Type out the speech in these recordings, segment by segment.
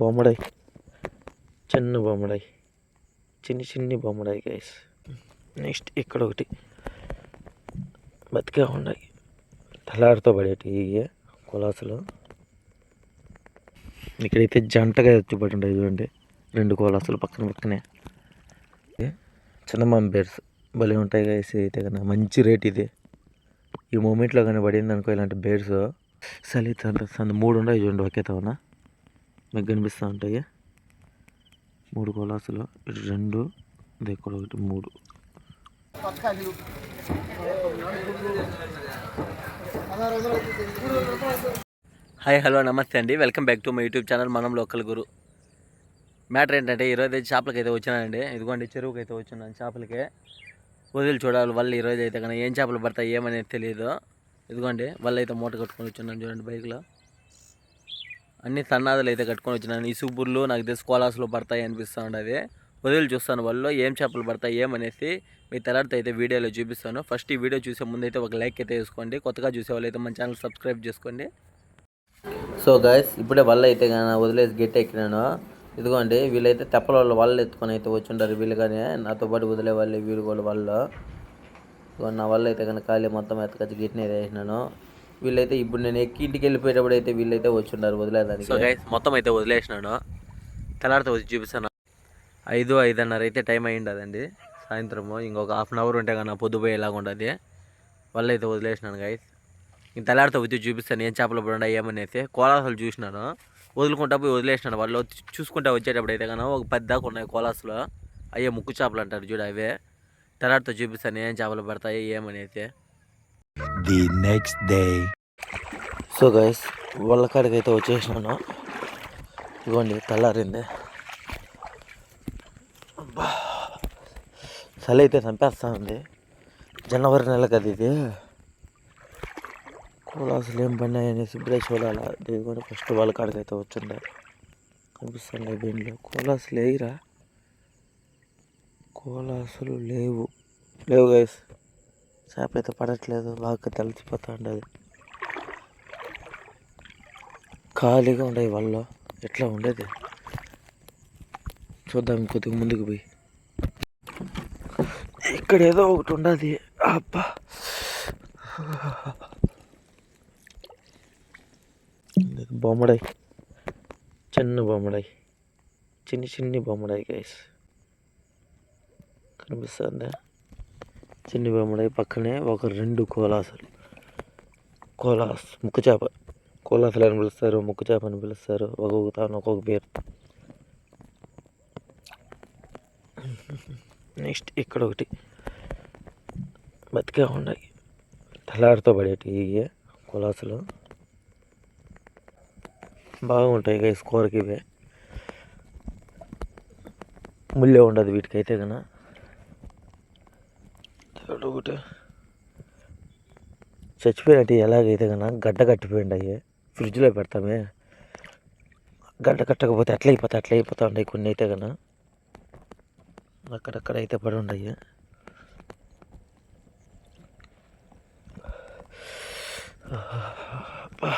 బొమ్మడాయి. చిన్న బొమ్మడాయి. చిన్ని చిన్ని బొమ్మడాయి గైస్ నెక్స్ట్ ఇక్కడ ఒకటి బతికే ఉన్నాయి. తలారితో పడేటి ఇవి కొలాసులు. ఇక్కడైతే జంటగా ఎత్తిపడి ఉంటాయి చూడండి. రెండు కులాసులు పక్కన పక్కనే. చిన్న చిన్నమామ బేర్స్ భలే ఉంటాయి గైస్ అయితే కన్నా. మంచి రేట్ ఇది. ఈ మూమెంట్లో కానీ పడింది అనుకో ఇలాంటి బేర్స్. చలి అంత మూడు ఉన్నాయి చూడండి ఒకే తవన మీకు కనిపిస్తూ ఉంటాయి. మూడు కొలాసులు ఇటు రెండు ఇది ఇక్కడ ఒకటి మూడు. హాయ్ హలో నమస్తే అండి. Welcome back to my YouTube channel మనం లోకల్ గురు. మ్యాటర్ ఏంటంటే ఈరోజు అయితే చేపలకి అయితే వచ్చానండి ఇదిగోండి చెరువుకి అయితే వచ్చినాను చేపలకే. వదిలి చూడాలి వాళ్ళు ఈరోజు అయితే కానీ ఏం చేపలు పడతాయి ఏమనేది తెలియదు ఇదిగోండి వాళ్ళు అయితే మూట కట్టుకొని వచ్చినాను చూడండి బైక్లో. అన్ని సన్నాదులు అయితే కట్టుకొని వచ్చినాను. ఈ సూపుర్లు నాకు తెలిసి కోలాసులు పడతాయి అనిపిస్తూ ఉండేది. వదిలి చూస్తాను వాళ్ళు ఏం చేపలు పడతాయి ఏమనేసి మీ తర్వాత అయితే వీడియోలో చూపిస్తాను. ఫస్ట్ ఈ వీడియో చూసే ముందైతే అయితే ఒక లైక్ అయితే వేసుకోండి. కొత్తగా చూసే వాళ్ళు అయితే మన ఛానల్ సబ్స్క్రైబ్ చేసుకోండి. సో గాయస్ ఇప్పుడే వల్ల అయితే కానీ వదిలేసి గట్టి ఎక్కినాను. ఇదిగోండి వీళ్ళైతే తెప్పల వాళ్ళు వాళ్ళు ఎత్తుకొని అయితే వచ్చింటారు వీళ్ళు కానీ నాతో పాటు వదిలే వాళ్ళు వీళ్ళు కూడా వాళ్ళు. నా వల్ల అయితే కానీ ఖాళీ మొత్తం ఎత్తకొచ్చి గిట్నే వేసినాను. వీళ్ళైతే ఇప్పుడు నేను ఎక్కి ఇంటికి వెళ్ళిపోయేటప్పుడు అయితే వీళ్ళైతే వచ్చి ఉంటారు వదిలేదానికి. సో గైస్ మొత్తం అయితే వదిలేసినాను. తెల్లారితో వచ్చి చూపిస్తాను. ఐదు ఐదున్నర అయితే టైం అయ్యింది అదండి సాయంత్రము ఇంకొక హాఫ్ అన్ అవర్ ఉంటే కానీ పొద్దుపోయేలాగా ఉంటుంది. వల్ల అయితే వదిలేసినాను గైస్ ఇంక తెల్లారితో వచ్చి చూపిస్తాను ఏం చేపలు పడి అయితే కోలాసులు చూసినాను. వదులుకుంటా పోయి వదిలేసినాను. వాళ్ళు వచ్చి- చూసుకుంటా వచ్చేటప్పుడు అయితే కానీ ఒక పది దాకా ఉన్నాయి కోలాసులు. అయ్యే ముక్కు చేపలు అంటారు చూడు అవే. తెల్లారితో చూపిస్తాను ఏం చేపలు పడతాయి అయితే the next day so guys వాళ్ళ కాడికి అయితే వచ్చేసినాను. ఇదిగోండి తెల్లారింది. చలి అయితే చంపేస్తా ఉంది జనవరి నెల కదా ఇది. కోలాసులు ఏం పడినాయి అనేసి ఇప్పుడే చూడాలా కూడా ఫస్ట్ వాళ్ళ కాడికి అయితే వచ్చిండే కనిపిస్తుంది దీనిలో? కోలాసులు లేయిరా. కోలాసులు లేవు. లేవు గైస్ చేప అయితే పడట్లేదు బాగా తలిచిపోతా ఉండేది ఖాళీగా ఉండేవి వల్ల ఎట్లా ఉండేది? చూద్దాం కొద్దిగా ముందుకు పోయి. ఇక్కడ ఏదో ఒకటి ఉండదు. అబ్బా. బొమ్మడాయి చిన్న బొమ్మడాయి చిన్ని చిన్ని బొమ్మడాయి గైస్ కనిపిస్తుందా? చిన్ని బొమ్మడాయి పక్కనే ఒక రెండు కోలాసులు. కోలాస్ ముక్కు చేప. కోలాసులు అని పిలుస్తారు ముక్కు చేప అని పిలుస్తారు. ఒక్కొక్క తాను ఒక్కొక్క పేరు. నెక్స్ట్ ఇక్కడ ఒకటి. బతికే ఉన్నాయి. తలారితో పడేటి ఇవే కొలాసులు. బాగుంటాయి గైస్ కూరకి ఇవే. ముల్లే ఉండదు వీటికైతే కన్నా ఒకటి. చచ్చిపోయినట్టు ఎలాగైతే కన్నా గడ్డ కట్టిపోయిండాయి ఫ్రిడ్జ్లో పెడతామే. గడ్డ కట్టకపోతే అట్లా అయిపోతా అట్లా అయిపోతా ఉంటాయి కొన్ని అయితే కన అక్కడక్కడ అయితే పడి ఉన్నాయి అబ్బా.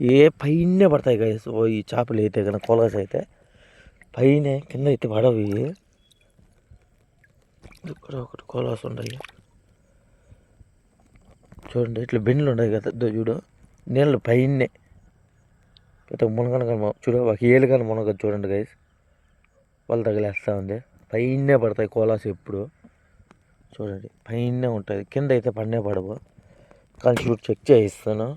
ఏ పైనే పడతాయి కదా ఓ ఈ చేపలు అయితే కన్నా కోలగస్ అయితే పైన కింద అయితే పడవు ఇక్కడ ఒకటి కోలాస్ ఉన్నాయి చూడండి ఇట్లా బెండ్లు ఉన్నాయి కదా ఇదో చూడు. నీళ్ళు పైనే పెద్ద మునగను కానీ చూడు ఒక ఏళ్ళు కానీ మునగదు చూడండి గైస్ వాళ్ళు తగిలేస్తూ ఉంది. పైనే పడతాయి కోలాస్ ఎప్పుడు. చూడండి పైనే ఉంటుంది కింద అయితే పడినే పడవు. కానీ చూడు చెక్ చేయిస్తాను.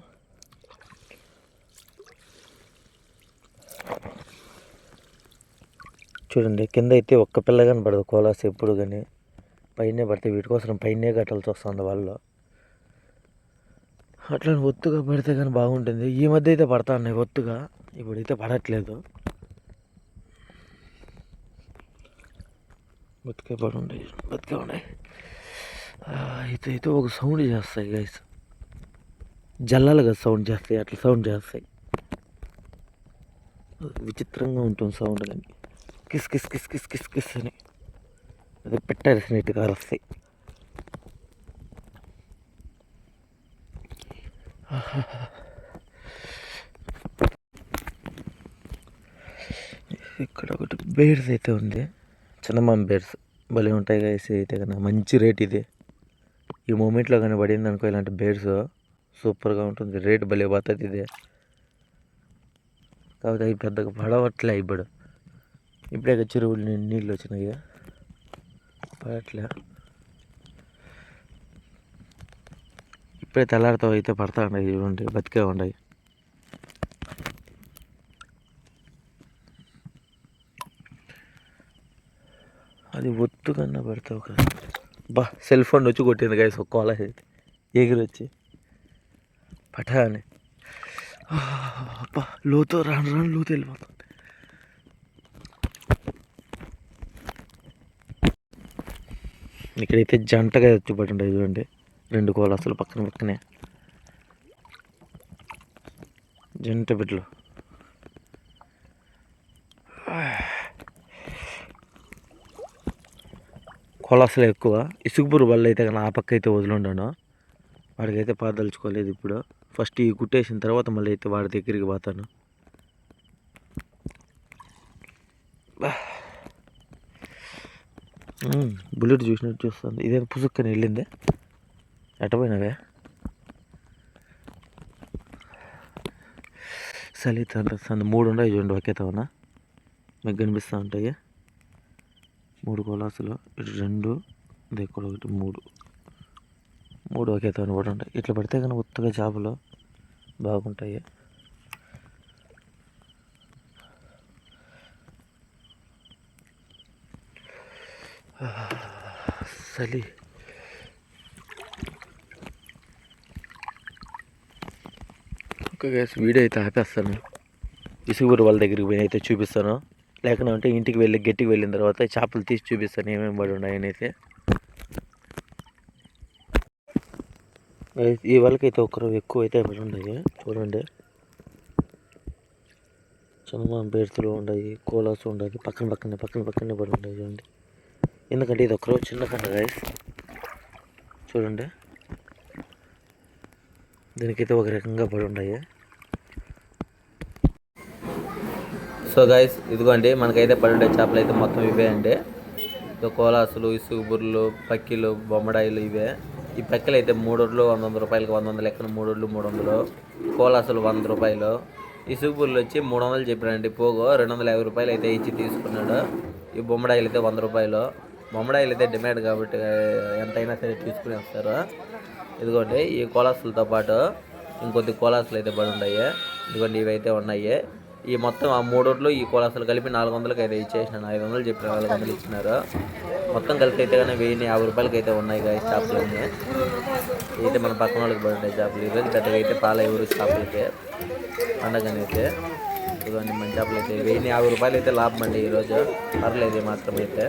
చూడండి కింద అయితే ఒక్క పిల్ల కనపడదు పడదు కోలాస్ ఎప్పుడు కానీ. పైనే పడితే వీటి కోసం పైనే కట్టాల్సి వస్తుంది వాళ్ళు అట్లా ఒత్తుగా పడితే కానీ బాగుంటుంది. ఈ మధ్య అయితే పడతా ఉన్నాయి ఒత్తుగా. ఇప్పుడైతే పడట్లేదు. బతికే పడి ఉన్నాయి. బతికే ఉన్నాయి. అయితే అయితే ఒక సౌండ్ చేస్తాయి గైస్ జల్లాలుగా సౌండ్ చేస్తాయి. అట్లా సౌండ్ చేస్తాయి. విచిత్రంగా ఉంటుంది సౌండ్ కానీ. Kiss kiss kiss kiss kiss kiss అని. అది పెట్టాల్సినట్టు వస్తాయి ఇక్కడ ఒకటి బేర్స్ అయితే ఉంది. చందమామ బేర్స్. భలే ఉంటాయి గైస్ అయితే కన్నా మంచి రేట్ ఇది. ఈ మూమెంట్లో కానీ పడింది అనుకో ఇలాంటి బేర్స్ సూపర్గా ఉంటుంది. రేట్ భలే పోతుంది ఇది. కాకపోతే అవి పెద్దగా పడవట్లే ఇప్పుడు. ఇప్పుడే చెరువులు నీళ్ళు వచ్చినాయి. పడట్లే. ఇప్పుడే తెల్లారితో అయితే పడతా ఉండే చూడండి బతికే ఉండయి అది ఒత్తు కన్నా పడతావు కదా బా సెల్ ఫోన్ వచ్చి కొట్టింది గైస్ ఒక కోల ఎగిరి వచ్చి. పఠా అని అబ్బా లోతో రాను రాను లోతు వెళ్ళిపోతాం. ఇక్కడైతే జంటగా వచ్చి ఉంటాయి చూడండి రెండు కోలు అసలు పక్కన పక్కనే. జంట బిడ్డలు. కొలసలు ఎక్కువ. ఇసుగుపురు వల్ల అయితే కానీ ఆ పక్క అయితే వదిలిండాను. వాడికైతే పాదలుచుకోలేదు ఇప్పుడు. ఫస్ట్ ఈ కుట్టేసిన తర్వాత మళ్ళీ అయితే వాడి దగ్గరికి పోతాను. బా. బుల్లెట్ చూసినట్టు చూస్తుంది. ఇదే పుసుక్కని వెళ్ళిందే? ఎటపోయినవే చలి తండ్రి మూడు ఉన్నాయి చూడండి ఒకేతవన మీకు కనిపిస్తూ ఉంటాయి. మూడు కొలాసులు ఇటు రెండు ఇది ఇక్కడ ఒకటి మూడు. మూడు ఒకేతవన కూడా ఉంటాయి. ఇట్లా పడితే కానీ ఉత్తగా చేపలు బాగుంటాయి. చలి ఓకే గ్యాస్ వీడియో అయితే ఆపేస్తాను. ఇసుగురు వాళ్ళ దగ్గరికి పోయి అయితే చూపిస్తాను. లేకుండా ఇంటికి వెళ్ళి గట్టికి వెళ్ళిన తర్వాత చేపలు తీసి చూపిస్తాను ఏమేమి పడి ఉన్నాయని అయితే ఈ వాళ్ళకైతే ఒకరు ఎక్కువ అయితే పడి ఉన్నాయి. చూడండి. చందమామ బేర్తులు ఉన్నాయి కోలాసు ఉన్నాయి పక్కన పక్కనే పక్కన పక్కనే పడి ఉన్నాయి చూడండి. ఎందుకంటే ఇది ఒకరోజు చిన్న కండ గైస్ చూడండి. దీనికైతే ఒక రకంగా పడి ఉన్నాయి. సో గైస్ ఇదిగోండి. మనకైతే పడి ఉండే చేపలు అయితే మొత్తం ఇవే అండి. ఇదో కోలాసులు ఇసుగు బుర్రలు పక్కిలు బొమ్మడాయిలు ఇవే. ఈ పక్కలు అయితే మూడోడ్లు వంద వంద రూపాయలకి వంద వందలు ఎక్కడ మూడోడ్లు మూడు వందలు. కోలాసులు వంద రూపాయలు. ఇసుగు బుర్రలు వచ్చి మూడు వందలు చెప్పాడండి. పోగో రెండు వందల యాభై రూపాయలు అయితే ఇచ్చి తీసుకున్నాడు. ఈ బొమ్మడాయిలు అయితే వంద రూపాయలు. బొమ్మడాయిలు అయితే డిమాండ్ కాబట్టి ఎంతైనా సరే తీసుకుని వస్తారు. ఇదిగోండి ఈ కోలాసులతో పాటు ఇంకొద్ది కోలాసులు అయితే పడి ఉన్నాయి. ఇదిగోండి ఇవి అయితే ఉన్నాయి. ఈ మొత్తం ఆ మూడోట్లు ఈ కోలాసులు కలిపి నాలుగు వందలకి అయితే ఇచ్చేసినాను. ఐదు వందలు చెప్పిన నాలుగు వందలు ఇచ్చినారు. మొత్తం కలిపి అయితే కానీ వెయ్యి యాభై రూపాయలకి అయితే ఉన్నాయి కదా చేపలు అన్నీ అయితే మన పక్కన వాళ్ళకి పడి ఉంటాయి షాపులు. ఈరోజు పెద్దగా అయితే పాల ఎవరు షాపులకి పండగని అయితే. ఇదిగోండి మన చేపలు అయితే వెయ్యి యాభై రూపాయలు అయితే లాభం అండి ఈరోజు. పర్లేదు మాత్రమైతే మాత్రం అయితే.